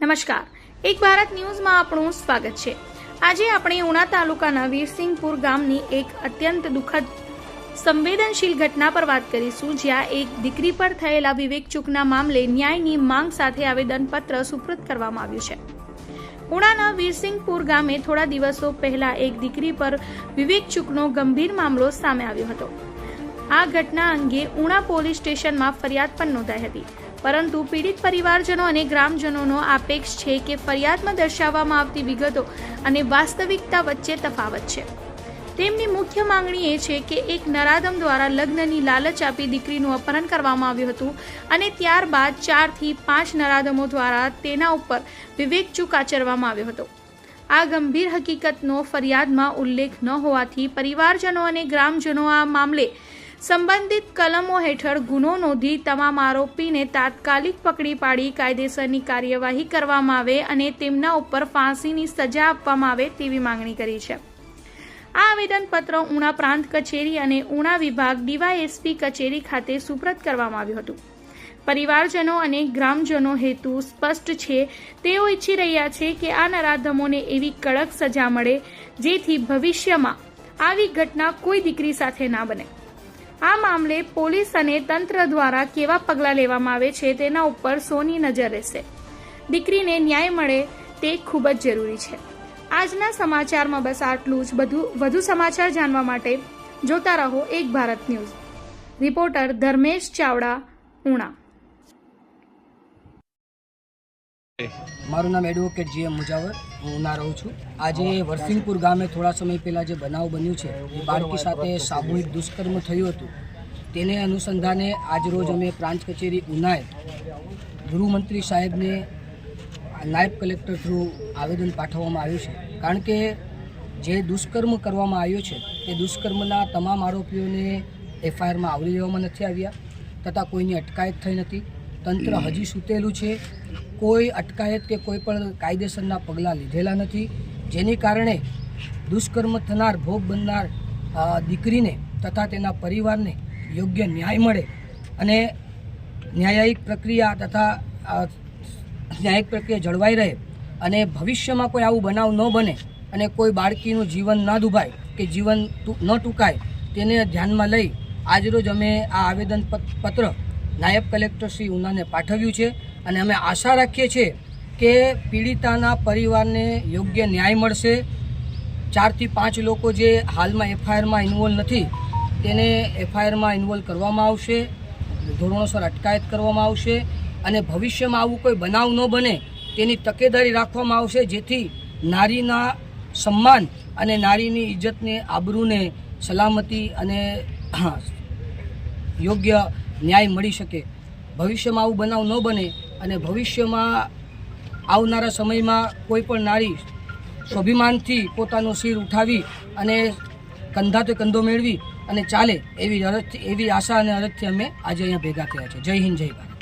નમસ્કાર. એક ભારત ન્યૂઝમાં આપણું સ્વાગત છે. આજે આપણે ઉના તાલુકાના વીરસિંહપુર ગામની એક અત્યંત દુઃખદ, સંવેદનશીલ ઘટના પર વાત કરીશું, જ્યાં એક દીકરી પર થયેલા વિવેક ચૂકના મામલે ન્યાયની માંગ સાથે આવેદનપત્ર સુપ્રત કરવામાં આવ્યું છે. ઉણાના વીરસિંહપુર ગામે થોડા દિવસો પહેલા એક દીકરી પર વિવેક ચૂકનો ગંભીર મામલો સામે આવ્યો હતો. આ ઘટના અંગે ઉણા પોલીસ સ્ટેશનમાં ફરિયાદ પણ નોંધાઈ હતી. પરંતુ પીડિત પરિવારજનો અને ગ્રામજનોનો આક્ષેપ છે કે ફરિયાદમાં દર્શાવવામાં આવતી વિગતો અને વાસ્તવિકતા વચ્ચે તફાવત છે. તેમની મુખ્ય માંગણી એ છે કે એક નરાધમ દ્વારા લગ્નની લાલચ આપી દીકરીનું અપહરણ કરવામાં આવ્યું હતું અને ત્યારબાદ ચારથી પાંચ નરાધમો દ્વારા તેના ઉપર વિવેકચૂક આચરવામાં આવ્યો હતો. આ ગંભીર હકીકતનો ફરિયાદમાં ઉલ્લેખ ન હોવાથી પરિવારજનો અને ગ્રામજનો આ મામલે સંબંધિત કલમો હેઠળ ગુનો નોંધી તમામ આરોપીને તાત્કાલિક પકડી પાડી કાયદેસરની કાર્યવાહી કરવામાં આવે અને તેમના ઉપર ફાંસીની સજા આપવામાં આવે તેવી માંગણી કરી છે. આ આવેદનપત્ર ઉણા પ્રાંત કચેરી અને ઉણા વિભાગ ડીવાયએસપી કચેરી ખાતે સુપ્રત કરવામાં આવ્યું હતું. પરિવારજનો અને ગ્રામજનો હેતુ સ્પષ્ટ છે. તેઓ ઈચ્છી રહ્યા છે કે આ નરાધમોને એવી કડક સજા મળે, જેથી ભવિષ્યમાં આવી ઘટના કોઈ દીકરી સાથે ના બને. આ મામલે પોલીસ અને તંત્ર દ્વારા કેવા પગલાં લેવામાં આવે છે તેના ઉપર સોની નજર રહેશે. દીકરીને ન્યાય મળે તે ખૂબ જ જરૂરી છે. આજના સમાચારમાં બસ આટલું જ. બધું વધુ સમાચાર જાણવા માટે જોતા રહો એક ભારત ન્યૂઝ. રિપોર્ટર ધર્મેશ ચાવડા, ઉણા. મારું નામ એડવોકેટ જી એમ મુજાવર. હું ઉના રહું છું. આજે વરસિંગપુર ગામે થોડા સમય પહેલાં જે બનાવ બન્યું છે, એ બાળકી સાથે સામૂહિક દુષ્કર્મ થયું હતું. તેને અનુસંધાને આજરોજ અમે પ્રાંત કચેરી ઉનાએ ગૃહમંત્રી સાહેબને નાયબ કલેક્ટર થ્રુ આવેદન પાઠવવામાં આવ્યું છે. કારણ કે જે દુષ્કર્મ કરવામાં આવ્યો છે, તે દુષ્કર્મના તમામ આરોપીઓને એફઆઈઆરમાં આવરી લેવામાં નથી આવ્યા, તથા કોઈની અટકાયત થઈ નથી. તંત્ર હજી સૂતેલું છે. કોઈ અટકાયત કે કોઈ પણ કાયદેસરના પગલાં લીધેલા નથી. જેની કારણે દુષ્કર્મ થનાર ભોગ બનનાર દીકરીને તથા તેના પરિવારને યોગ્ય ન્યાય મળે અને ન્યાયિક પ્રક્રિયા તથા ન્યાયિક પ્રક્રિયા જળવાઈ રહે અને ભવિષ્યમાં કોઈ આવું બનાવ ન બને અને કોઈ બાળકીનું જીવન ના દુભાય કે જીવન ન ટૂંકાય તેને ધ્યાનમાં લઈ આજરોજ અમે આ આવેદન પત- પત્ર નાયબ કલેક્ટર શ્રી ઉનાને પાઠવ્યું છે અને અમે આશા રાખીએ છીએ કે પીડિતાના પરિવારને યોગ્ય ન્યાય મળશે. ચારથી પાંચ લોકો જે હાલમાં એફઆઈઆરમાં ઇન્વોલ્વ નથી, તેને એફઆઈઆરમાં ઇન્વોલ્વ કરવામાં આવશે, ધોરણોસર અટકાયત કરવામાં આવશે અને ભવિષ્યમાં આવું કોઈ બનાવ ન બને તેની તકેદારી રાખવામાં આવશે, જેથી નારીના સન્માન અને નારીની ઇજ્જતને આબરૂને સલામતી અને યોગ્ય ન્યાય મળી શકે. ભવિષ્યમાં આવું બનાવ ન બને અને ભવિષ્યમાં આવનારા સમયમાં કોઈ પણ નારી સ્વાભિમાનથી પોતાનું શિર ઉઠાવી અને કંધાતે કંધો મેળવી અને ચાલે એવી અરજથી, એવી આશા અને અરજથી અમે આજે અહીંયા ભેગા થયા છે. જય હિન્દ, જય ભારત.